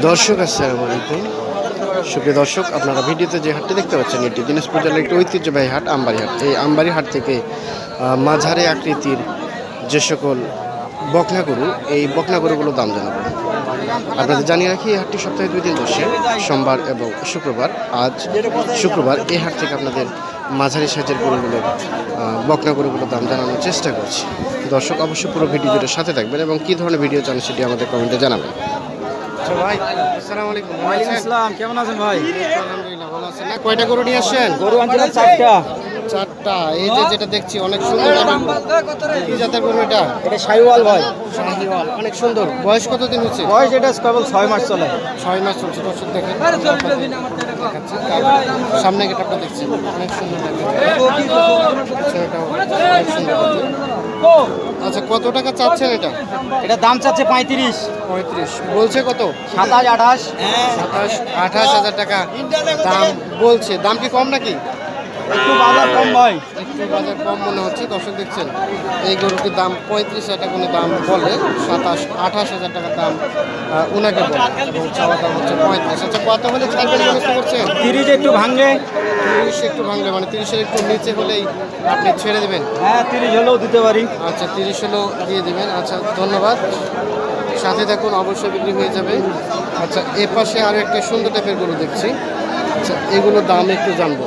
দর্শক আসসালামু আলাইকুম সুপ্রিয় দর্শক, আপনারা ভিডিওতে যে হাটটি দেখতে পাচ্ছেন, এটি দিনাজপুর জেলার একটি ঐতিহ্যবাহী হাট আমবাড়ি হাট এই আমবাড়ি হাট থেকে মাঝারি আকৃতির যে সকল বকনা গরু, এই বকনা গরুগুলোর দাম জানাব। আপনাদের জানিয়ে রাখি, এই হাটটি সপ্তাহে দুই দিন বসে, সোমবার এবং শুক্রবার। আজ শুক্রবার এই হাট থেকে আপনাদের মাঝারি সাইজের গরুগুলোর বকনা গরুগুলোর দাম জানানোর চেষ্টা করছি। দর্শক, অবশ্যই পুরো ভিডিওটির সাথে থাকবেন এবং কী ধরনের ভিডিও চান সেটি আমাদের কমেন্টে জানাবেন। আচ্ছা ভাই আসসালামু আলাইকুম। ওয়ালাইকুম আসসালাম কেমন আছেন ভাই? আলহামদুলিল্লাহ ভালো আছেন। না কয়টা গরু নিয়ে আসছেন? গরু আনছিলাম চারটা। চারটা। এই যে যেটা দেখছি অনেক সুন্দর কি জাতের গরু এটা? এটা সাইওয়াল ভাই। শাহিওয়াল অনেক সুন্দর। বয়স কতদিন হচ্ছে? বয়স এটা কেবল ছয় মাস চলে। ছয় মাস চলছে দর্শক দেখেন। সামনে গেটআপটা দেখছি। অনেক সুন্দর লাগে আচ্ছা কত টাকা চাচ্ছেন এটা? এটা দাম চাচ্ছে পঁয়ত্রিশ। পঁয়ত্রিশ। বলছে কত? সাতাশ আঠাশ। সাতাশ আঠাশ হাজার টাকা। দাম বলছে। দাম কি কম নাকি? একটু বাজার কম ভাই। একটু বাজার কম মনে হচ্ছে দর্শক দেখছেন এই গরুটির দাম পঁয়ত্রিশ হাজার টাকা দাম বলে সাতাশ আঠাশ হাজার টাকার দাম আহ, বলে। এবং চাওয়া দাম হচ্ছে পঁয়ত্রিশ। আচ্ছা কত হলে ছাড়বেন ব্যবস্থা করছেন? তিরিশ একটু ভাঙলে তিরিশ একটু ভাঙলে মানে তিরিশের একটু নিচে হলেই আপনি ছেড়ে দেবেন? হ্যাঁ তিরিশ হলেও দিতে পারি। আচ্ছা তিরিশ হলেও দিয়ে দেবেন। আচ্ছা ধন্যবাদ। সাথে থাকুন অবশ্যই বিক্রি হয়ে যাবে। আচ্ছা এ পাশে আরও একটা সুন্দর টাইপের গরু দেখছি। আচ্ছা এগুলোর দাম একটু জানব।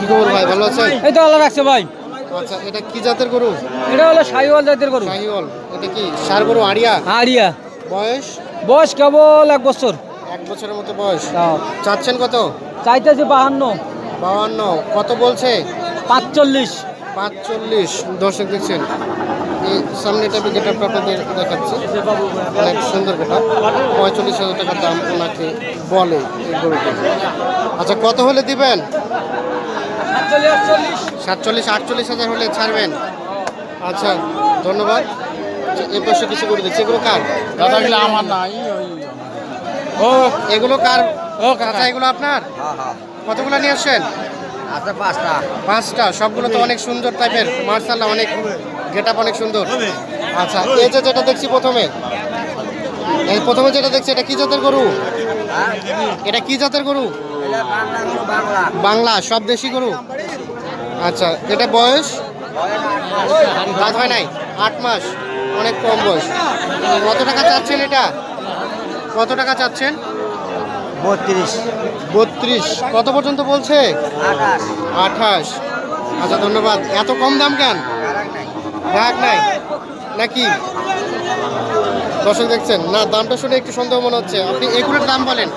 কি খবর ভাই? ভালো আছেন? এই তো আল্লাহ রাখছে ভাই। আচ্ছা এটা কি জাতের গরু? এটা হলো সাইওয়াল জাতের গরু। শাহিওয়াল। এটা কি সার গরু আড়িয়া? আরিয়া বয়স? বয়স কেবল এক বছর। এক বছরের মতো বয়স। চাচ্ছেন কত? চাইতেছে বাহান্ন। বাউান্ন কত বলছে? পাঁচচল্লিশ। পাঁচচল্লিশ। দর্শক দেখছেন এই সামনে এটা গেট আপনাদের দেখাচ্ছি। অনেক সুন্দর গেট পঁয়তাল্লিশ হাজার টাকার দাম ওনাকে বলে এই গরুটি। আচ্ছা কত হলে দিবেন? সাতচল্লিশ আটচল্লিশ। হাজার হলে ছাড়বেন। আচ্ছা ধন্যবাদ। আচ্ছা, এ পাশে কিছু করে দিচ্ছি। এগুলো কার? দাদা গেলে আমার নাই ও। এগুলো কার? ও কাঁচা এগুলো আপনার? কতগুলো নিয়ে আসছেন? আচ্ছা পাঁচটা। পাঁচটা। সবগুলো তো অনেক সুন্দর টাইপের মার্শাল্লাহ অনেক গেট অনেক সুন্দর। আচ্ছা এই যে যেটা দেখছি প্রথমে এই প্রথমে যেটা দেখছি এটা কি জাতের গরু? এটা কি জাতের গরু? বাংলা সব দেশি গরু? আচ্ছা এটা বয়স? দাঁত হয় নাই? আট মাস অনেক কম বয়স। কত টাকা চাচ্ছেন এটা? কত টাকা চাচ্ছেন? বত্রিশ। বত্রিশ। কত পর্যন্ত বলছে? আঠাশ। আঠাশ। আচ্ছা ধন্যবাদ। এত কম দাম কেন? রাগ নাই। নাকি? দর্শক দেখছেন না দামটা শুনে একটু সন্দেহ মনে হচ্ছে। আপনি একুরের দাম বলেন?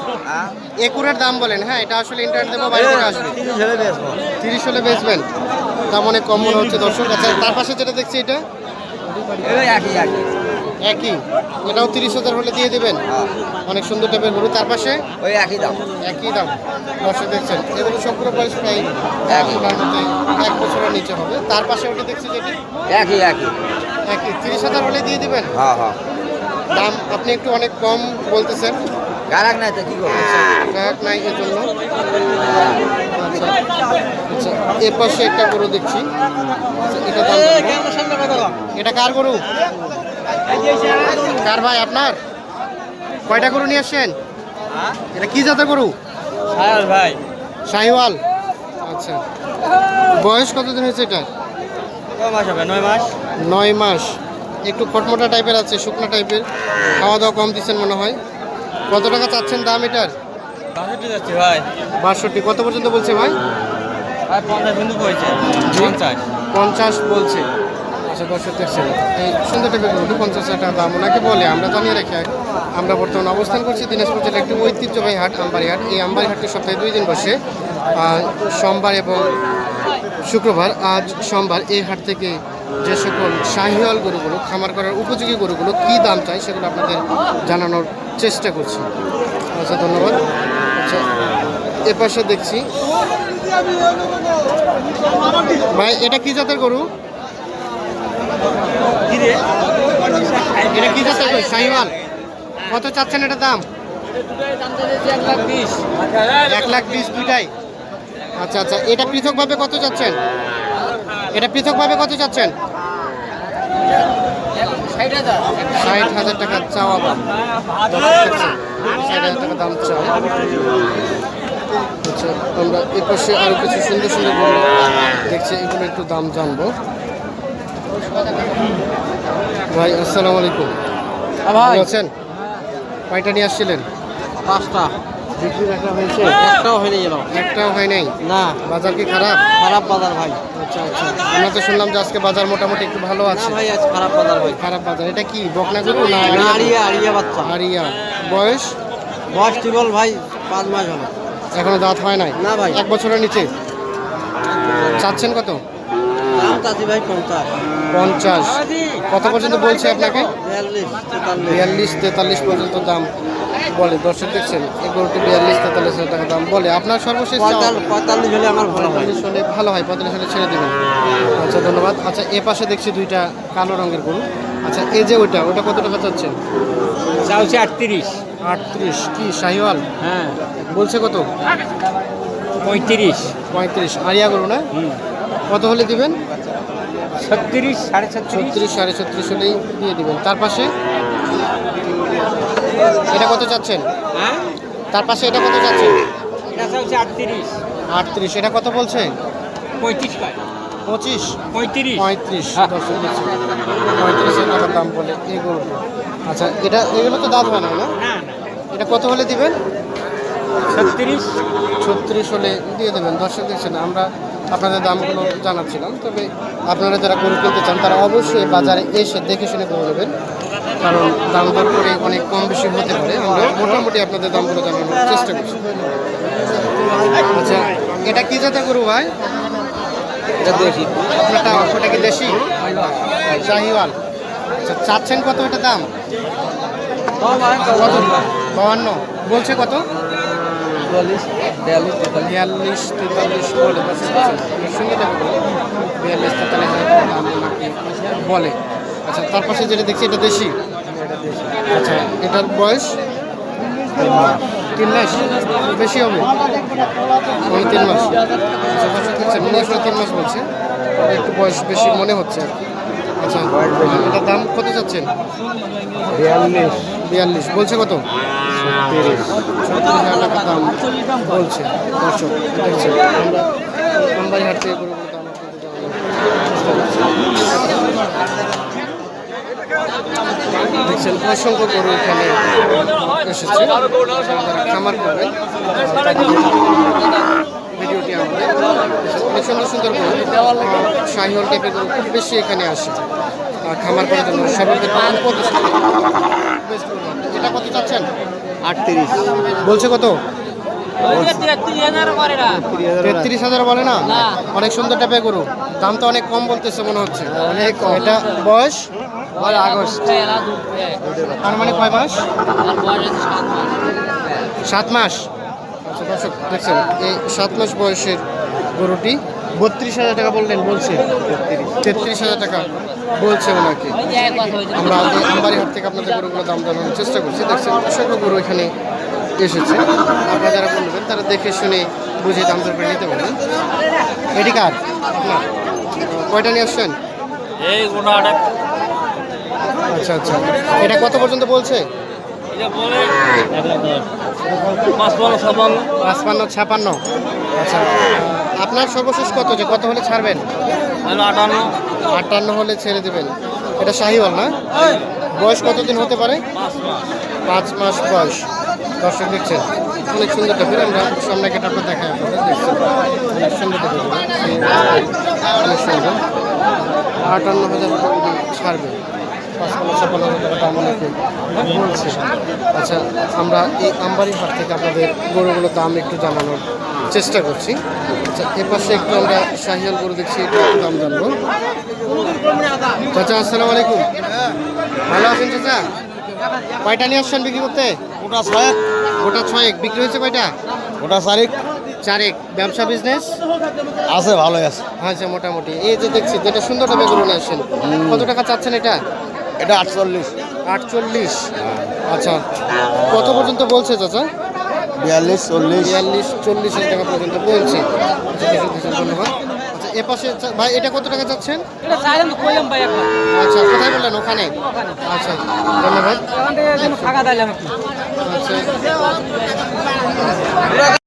একুরের দাম বলেন হ্যাঁ এটা আসলে ইন্টারনেট দেবো বাইরে থেকে আসবে। তিরিশ হলে বেচবেন। দাম অনেক কম মনে হচ্ছে দর্শক। আচ্ছা তার পাশে যেটা দেখছি এটা? একই এটাও তিরিশ হাজার হলে দিয়ে দেবেন? অনেক সুন্দর টাইপের গরু। তার পাশে? ওই একই দাম। একই দাম। দর্শক দেখছেন এগুলো সবগুলো বয়স প্রায় এক বছরের নিচে হবে। তার পাশে ওটা দেখছি যেটি? একই একই। একই। তিরিশ হাজার হলে দিয়ে দেবেন? হ্যাঁ হ্যাঁ। দাম আপনি একটু অনেক কম বলতেছেন। গারাক নাই তো কি করব? গ্রাহক নাই এর জন্য আচ্ছা আচ্ছা এ পাশে একটা গরু দেখছি। আচ্ছা, এটা দাম এটা কার গরু? কার ভাই আপনার? কয়টা গরু নিয়ে আসছেন? এটা কি জাতের গরু? হ্যাঁ ভাই। শাহিওয়াল আচ্ছা বয়স কতদিন হয়েছে এটা কয় মাস হবে নয় মাস। নয় মাস। একটু খটমটা টাইপের আছে শুকনো টাইপের খাওয়া দাওয়া কম দিচ্ছেন মনে হয়। কত টাকা চাচ্ছেন দাম এটার? বাষট্টি যাচ্ছে ভাই। বাষট্টি কত পর্যন্ত বলছে ভাই? ভাই পঞ্চাশ বিন্দু হয়েছে পঞ্চাশ। পঞ্চাশ বলছে। আচ্ছা দর্শক দেখছেন। এই সুন্দর টাইপের গরুটি পঞ্চাশ টাকা দাম ওনাকে বলে আমরা জানিয়ে রাখি আমরা বর্তমানে অবস্থান করছি দিনাজপুর জেলার একটি ঐতিহ্যবাহী হাট আমবাড়ি হাট এই আমবাড়ি হাটটি সপ্তাহে দুই দিন বসে সোমবার এবং শুক্রবার। আজ সোমবার এই হাট থেকে যে সকল শাহিওয়াল গরুগুলো, খামার করার উপযোগী গরুগুলো কী দাম চাই সেগুলো আপনাদের জানানোর চেষ্টা করছি। আচ্ছা ধন্যবাদ। আচ্ছা এ পাশে দেখছি। ভাই, এটা কি জাতের গরু? এটা কি জাতের গরু? শাহিওয়াল। কত চাচ্ছেন এটা দাম? এক লাখ বিশ দুইটাই। আচ্ছা আচ্ছা এটা পৃথকভাবে কত চাচ্ছেন? এটা পৃথকভাবে কত চাচ্ছেন? ষাট হাজার টাকা চাওয়া দাম। দর্শক দেখছেন। টাকা দাম চাই আচ্ছা আমরা এ পাশে আরও কিছু সুন্দর সুন্দর গরু দেখছি এগুলো একটু দাম জানব। ভাই আসসালামু আলাইকুম। ভাই। ভালো আছেন? কয়টা নিয়ে আসছিলেন? পাঁচটা। বিক্রি রাখা হয়েছে? একটাও হয়ে গেল একটাও হয় নাই? না। বাজার কি খারাপ? খারাপ বাজার ভাই। আচ্ছা আচ্ছা। আমরা তো শুনলাম যে আজকে বাজার মোটামুটি একটু ভালো আছে। ভাই আজ খারাপ বাজার ভাই। খারাপ বাজার। এটা কি বকনা গরু না আড়িয়া? আড়িয়া বাচ্চা। আরিয়া বয়স? বয়স টিবল ভাই পাঁচ মাস হলো। এখনও দাঁত হয় নাই? না ভাই। এক বছরের নিচে? চাচ্ছেন কত? ভাই পঞ্চাশ। পঞ্চাশ। কত পর্যন্ত বলছে আপনাকে? বিয়াল্লিশ তেতাল্লিশ পর্যন্ত দাম। বলে দর্শক দেখছেন এই গরুটি বিয়াল্লিশ তেতাল্লিশ হাজার টাকা দাম বলে। আপনার সর্বশেষ পঁয়তাল্লিশ হলে আমার ভালো হয়। হলে ভালো হয় পঁয়তাল্লিশ হলে ছেড়ে দেবেন। আচ্ছা ধন্যবাদ। আচ্ছা এ পাশে দেখছি দুইটা কালো রঙের গরু। আচ্ছা এই যে ওইটা ওটা কত টাকা চাচ্ছেন? চাউছি আটত্রিশ। আটত্রিশ কি শাহিওয়াল? হ্যাঁ। বলছে কত? পঁয়ত্রিশ। পঁয়ত্রিশ আরিয়া গরু না? কত হলে দিবেন? ছত্রিশ সাড়ে ছত্রিশ সাড়ে ছত্রিশ হলেই দিয়ে দিবেন। তার পাশে? এটা কত চাচ্ছেন? হ্যাঁ? তার পাশে এটা কত চাচ্ছেন? আটত্রিশ। এটা কত বলছে? পঁয়ত্রিশ পঁচিশ? পঁয়ত্রিশ। পঁয়ত্রিশ। পঁয়ত্রিশের টাকার দাম বলে গরুটা আচ্ছা এটা এগুলো তো দাঁত হয় না। এটা কত হলে দিবেন? ছত্রিশ। ছত্রিশ হলে দিয়ে দেবেন। দর্শক দেখছেন আমরা আপনাদের দামগুলো জানাচ্ছিলাম। তবে আপনারা যারা গরু কিনতে চান তারা অবশ্যই বাজারে এসে দেখে শুনে গরু নেবেন। কারণ দাম দর করে অনেক কম বেশি হতে পারে। আমরা মোটামুটি আপনাদের দামগুলো জানানোর চেষ্টা করছি। আচ্ছা এটা কি জাতের গরু ভাই? এটা দেখি আপনারটা ওটা কি দেশি? শাহিওয়াল। আচ্ছা চাচ্ছেন কত এটা দাম? কত বাহান্ন। বলছে কত? বিয়াল্লিশ তেতাল্লিশ। বিয়াল্লিশ তেতাল্লিশ বলে। বিয়াল্লিশ তেতাল্লিশ নাকি বলে। আচ্ছা তার পাশে যেটা দেখছি এটা দেশি? আচ্ছা এটার বয়স? তিন মাস। বেশি হবে? মানে তিন মাস। আচ্ছা মনে আসলে তিন মাস বলছে। একটু বয়স বেশি মনে হচ্ছে আর আচ্ছা এটার দাম কত চাচ্ছেন? বিয়াল্লিশ। বিয়াল্লিশ। বলছে কত? তিরিশ ছত্রিশ হাজার টাকা দাম বলছে দর্শক। দেখছেন আমরা আমবাড়ি হাট থেকে গরুগুলো দাম দেখছেন অসংখ্য গরু এখানে এসেছে। খামার করবেন। ভিডিওটি আমাদের অনেক সুন্দর সুন্দর গরু। শাহিওয়াল টাইপের গরু খুব বেশি এখানে আসে। খামার করার জন্য এটা কত চাচ্ছেন? আটত্রিশ। বলছে কত? তেত্রিশ হাজার বলে না? অনেক সুন্দর টাইপের গরু। দাম তো অনেক কম বলতেছে মনে হচ্ছে। অনেক এটা বয়স? আগস্ট। তার মানে কয় মাস? সাত মাস। আচ্ছা দেখছেন, এই সাত মাস বয়সের গরুটি বত্রিশ হাজার টাকা বললেন, বলছে। তেত্রিশ হাজার টাকা বলছে ওনাকে। আমরা আমবাড়ি হাট থেকে আপনাদের গরুগুলো দাম জানানোর চেষ্টা করছি। দেখছেন, অসংখ্য গরু এখানে এসেছে। আপনারা যারা বলবেন, তারা দেখে শুনে বুঝে দাম দর করে নিতে পারবেন। এটি কার? কয়টা নিয়ে আসছেন? আচ্ছা আচ্ছা। এটা কত পর্যন্ত বলছে? পাঁচপান্ন ছাপান্ন। আচ্ছা আপনার সর্বশেষ কত? যে কত হলে ছাড়বেন? আটান্ন। আটান্ন হলে ছেড়ে দেবেন। এটা শাহিওয়াল না? বয়স কতদিন হতে পারে? পাঁচ মাস। বয়স। দর্শক দেখছেন অনেক সুন্দর টাইপের আমরা সামনে কেটে আপনার দেখাই আপনাদের। দেখছেন অনেক সুন্দর টাইপের অনেক সুন্দর। আটান্ন হাজার ছাড়বে। বলছে। আচ্ছা আমরা এই আমবাড়ি হাট থেকে আপনাদের গরুগুলোর দাম একটু জানানোর চেষ্টা করছি। আচ্ছা এর পাশে একটু আমরা শাহিয়াল গরু দেখছি একটু দাম জানব। চাচা আসসালামু আলাইকুম। ভালো আছেন চাচা? কয়টা নিয়ে আসছেন বিক্রি করতে? ওটা ছয়েক। গোটা ছয়েক। বিক্রি হয়েছে কয়টা ওটা চারিক। চারেক। ব্যবসা বিজনেস আছে ভালোই আছে। আচ্ছা মোটামুটি। এই যে দেখছি যেটা সুন্দর টাকা গরু নিয়ে আসছেন কত টাকা চাচ্ছেন এটা? এটা আটচল্লিশ। আটচল্লিশ। আচ্ছা কত পর্যন্ত বলছে চাচা? বিয়াল্লিশ চল্লিশ। বিয়াল্লিশ চল্লিশ টাকা পর্যন্ত বলছে। আচ্ছা ধন্যবাদ। আচ্ছা এ পাশে ভাই এটা কত টাকা চাচ্ছেন? একবার। আচ্ছা কোথায় বললেন? ওখানে? আচ্ছা ধন্যবাদ। এখান